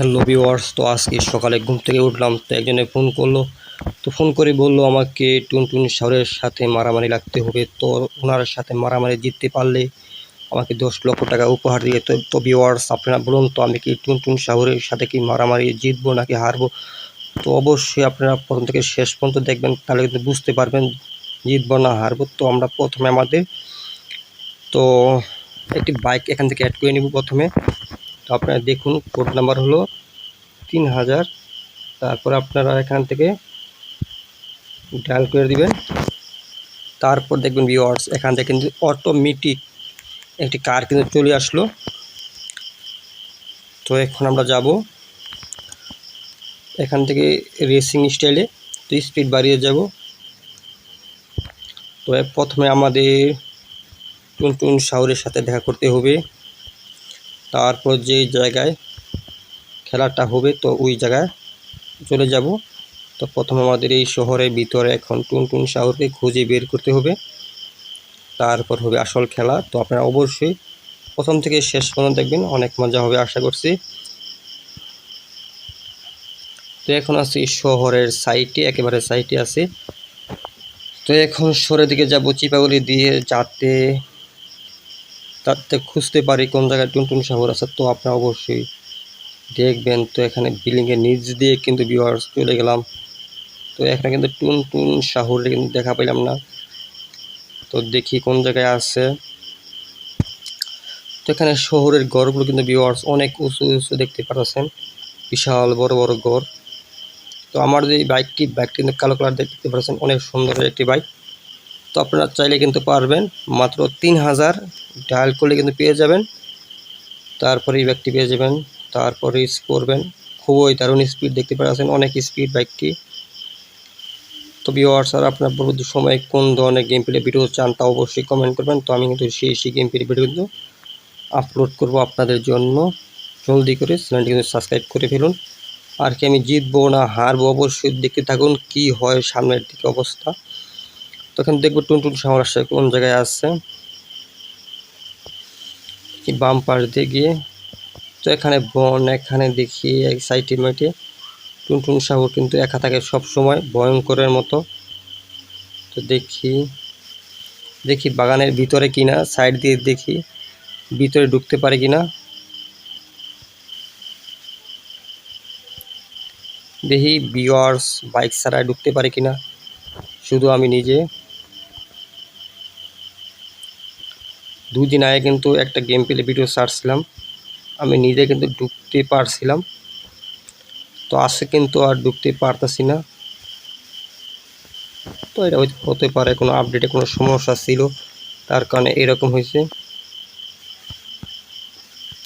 Hello viewers তো আজকে সকালে ঘুম থেকে উঠলাম, তো একজনে ফোন করল। তো ফোন করে বলল, আমাকে টুনটুন সাহরের সাথে মারামারি লাগতে হবে, তো ওনার সাথে মারামারি জিততে পারলে আমাকে দশ লক্ষ টাকা উপহার দিয়ে তো তো ভিওয়ার্স আপনারা বলুন তো, আমি কি টুনটুন সাহরের সাথে কি মারামারি জিতবো নাকি হারবো? তো অবশ্যই আপনারা প্রথম থেকে শেষ পর্যন্ত দেখবেন, তাহলে কিন্তু বুঝতে পারবেন জিতবো না হারবো। তো আমরা প্রথমে আমাদের, তো একটি বাইক এখান থেকে অ্যাড করে নিব প্রথমে। তো আপনারা দেখুন কোড নাম্বার হলো তিন হাজার। তারপর আপনারা এখান থেকে ডায়াল করে দিবেন। তারপর দেখবেন ভিওয়ার্স এখান থেকে কিন্তু অটোমেটিক একটি কার কিন্তু চলে আসলো। তো এখন আমরা যাব এখান থেকে রেসিং স্টাইলে তো স্পিড বাড়িয়ে যাব। তো প্রথমে আমাদের টুনটুন শাহরের সাথে দেখা করতে হবে। তারপর যে জায়গায় খেলাটা হবে, তো ওই জায়গায় চলে যাব। তো প্রথম আমাদের এই শহরের ভিতরে এখন টুনটুন শাহরকে খুঁজে বের করতে হবে। তারপর হবে আসল খেলা। তো আপনারা অবশ্যই প্রথম থেকে শেষ পর্যন্ত দেখবেন, অনেক মজা হবে আশা করছি। তো এখন আছি শহরের সাইটে, একেবারে সাইটে আছে। তো এখন শহরের দিকে যাব, চিপাগুলি দিয়ে যাতে তাতে খুঁজতে পারি কোন জায়গায় টুনটুন শহর আছে, তো আপনারা অবশ্যই দেখবেন। তো এখানে বিল্ডিংয়ের নিচ দিয়ে কিন্তু ভিউয়ার্স চলে গেলাম। তো এখানে কিন্তু টুনটুন শহরে কিন্তু দেখা পেলাম না। তো দেখি কোন জায়গায় আছে। তো এখানে শহরের গড়গুলো কিন্তু ভিউয়ার্স অনেক উঁচু উঁচু দেখতে পাচ্ছেন বিশাল বড় বড় গড়। তো আমার যে বাইকটি বাইকটি কিন্তু কালো কালার দেখতে পাচ্ছেন অনেক সুন্দর একটি বাইক তো আপনারা চাইলে কিন্তু পারবেন। মাত্র তিন হাজার ডায়াল করলে কিন্তু পেয়ে যাবেন। তারপরে ব্যাগটি পেয়ে যাবেন। তারপরে করবেন। খুবই দারুণ স্পিড দেখতে পাচ্ছেন অনেক স্পিড বাইকটি তো ভিওয়ার্স আর আপনার পরবর্তী সময়ে কোন ধরনের গেম প্লে ভিডিও চান তা অবশ্যই কমেন্ট করবেন। তো আমি কিন্তু সেই সেই গেম প্লে ভিডিও কিন্তু আপলোড করব আপনাদের জন্য। জলদি করে চ্যানেলটি কিন্তু সাবস্ক্রাইব করে ফেলুন। আর কি আমি জিতবো না হারবো অবশ্যই দেখতে থাকুন কি হয় সামনের দিকে অবস্থা। তখন দেখব টুনটুন শহর আসছে, কোন জায়গায় আসছে বাম পাশ দিয়ে গিয়ে, তো এখানে বন, এখানে দেখি এক সাইডে মাইটে টুনটুন সাগর কিন্তু একা থাকে সব সময়, ভয়ঙ্করের মতো। তো দেখি দেখি বাগানের ভিতরে কিনা, সাইড দিয়ে দেখি, ভিতরে ঢুকতে পারে কিনা। দেখি বিয়ার্স বাইক ছাড়া ঢুকতে পারে কিনা, শুধু আমি নিজে। দুদিন আগে কিন্তু একটা গেম প্লে ভিডিও ছাড়ছিলাম। আমি নিজে কিন্তু ঢুকতে পারছিলাম। তো আসে কিন্তু আর ঢুকতে পারতাছি না। তো এটা হতে পারে কোনো আপডেটে কোনো সমস্যা ছিল, তার কারণে এরকম হয়েছে।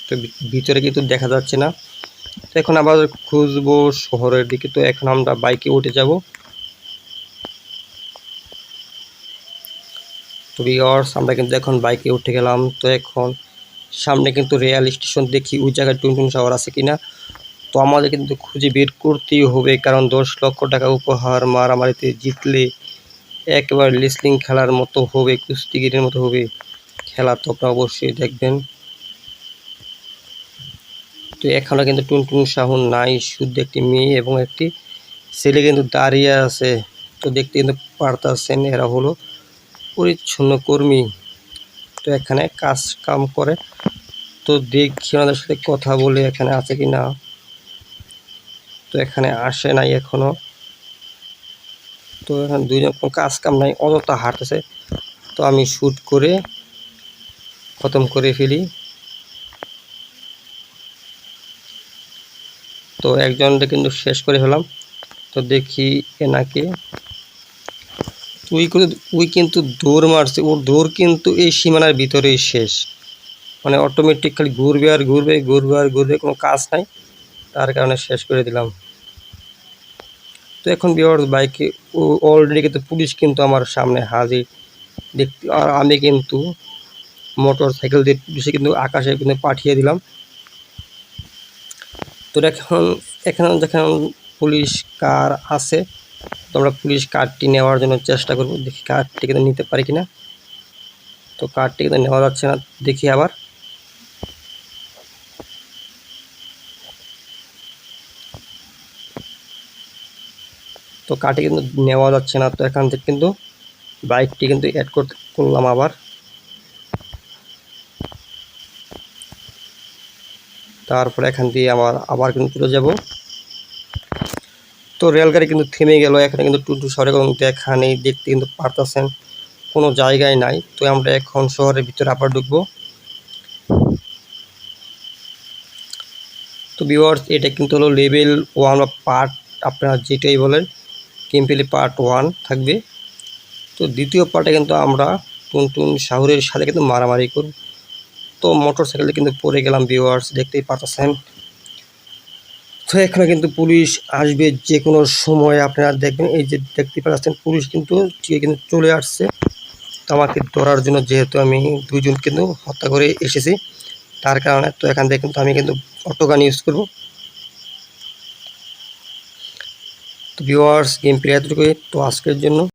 তো ভিতরে কিন্তু দেখা যাচ্ছে না। তো এখন আবার খুঁজবো শহরের দিকে। তো এখন আমরা বাইকে উঠে যাব। তো ভিওর্স আমরা কিন্তু এখন বাইকে উঠে গেলাম। তো এখন সামনে কিন্তু রেল স্টেশন দেখি ওই জায়গায় টুনটুন শহর আছে কিনা। তো আমাদের কিন্তু খুঁজে বের করতেই হবে, কারণ দশ লক্ষ টাকা উপহার মারামারিতে জিতলে একেবারে লিসলিং খেলার মতো হবে কুস্তিগিরের মতো হবে। খেলা তো আপনারা অবশ্যই দেখবেন। তো এখানে কিন্তু টুনটুন শাহু নাই, শুদ্ধ একটি মেয়ে এবং একটি ছেলে কিন্তু দাঁড়িয়ে আছে। তো দেখতে কিন্তু পারতাছেন এরা হলো। পরিচ্ছন্ন কর্মী। তো এখানে কাজ কাম করে। তো দেখি ওনাদের সাথে কথা বলে, এখানে আছে কি না তো এখানে আসে নাই এখনও। তো এখানে দুইজন কোনো কাজ কাম নাই, অযথা হাঁটতেছে। তো আমি শ্যুট করে খতম করে ফেলি। তো একজনটা কিন্তু শেষ করে ফেলাম। তো দেখি এনাকে উই করে উই কিন্তু দৌড় মারছে, ওর দৌড় কিন্তু এই সীমানার ভিতরেই শেষ। মানে অটোমেটিক খালি ঘুরবে আর ঘুরবে ঘুরবে আর ঘুরবে, কোনো কাজ নাই। তার কারণে শেষ করে দিলাম। তো এখন বিওর বাইকে, ও অলরেডি কিন্তু পুলিশ কিন্তু আমার সামনে হাজির। দেখতে, আর আমি কিন্তু মোটর সাইকেল দিয়ে পুলিশে কিন্তু আকাশে কিন্তু পাঠিয়ে দিলাম। তো এখন এখানে যখন পুলিশ কার আছে তো আমরা পুলিশ কার্ডটি নেওয়ার জন্য চেষ্টা করব, দেখি কার্ডটিকে তো নিতে পারি কিনা। তো কার্ডটিকে তো নেওয়া যাচ্ছে না, দেখি আবার। তো কার্ডটি কিন্তু নেওয়া যাচ্ছে না, তো এখান থেকে কিন্তু বাইকটি কিন্তু অ্যাড করতে করলাম আবার। তারপরে এখান দিয়ে আমার আবার কিন্তু চলে যাব। তো রেলগাড়ি কিন্তু থেমে গেল, এখানে কিন্তু টুটু শহরে কোনো দেখা নেই, দেখতে কিন্তু পারতেছেন, কোনো জায়গায় নাই। তো আমরা এখন শহরের ভিতরে আবার ঢুকবো। তো ভিউয়ার্স এটা কিন্তু হলো লেভেল ওয়ান বা পার্ট আপনারা যেটাই বলেন কিম্পলি পার্ট ওয়ান থাকবে। তো দ্বিতীয় পার্টে কিন্তু আমরা টুনটুন শাহরের সাথে কিন্তু মারামারি করব। তো মোটর সাইকেলে কিন্তু পড়ে গেলাম ভিউয়ার্স দেখতেই তো এখানে কিন্তু পুলিশ আসবে যে কোনো সময় আপনারা দেখবেন, এই যে দেখতে পাচ্ছেন পুলিশ কিন্তু কিন্তু চলে আসছে। আমাকে ধরার জন্য যেহেতু আমি দুজন কিন্তু হত্যা করে এসেছি, তার কারণে তো এখান থেকে কিন্তু আমি কিন্তু অটোগান ইউজ করব। তো ভিওয়ার্স গেম প্লে এতটুকুই। তো আজকের জন্য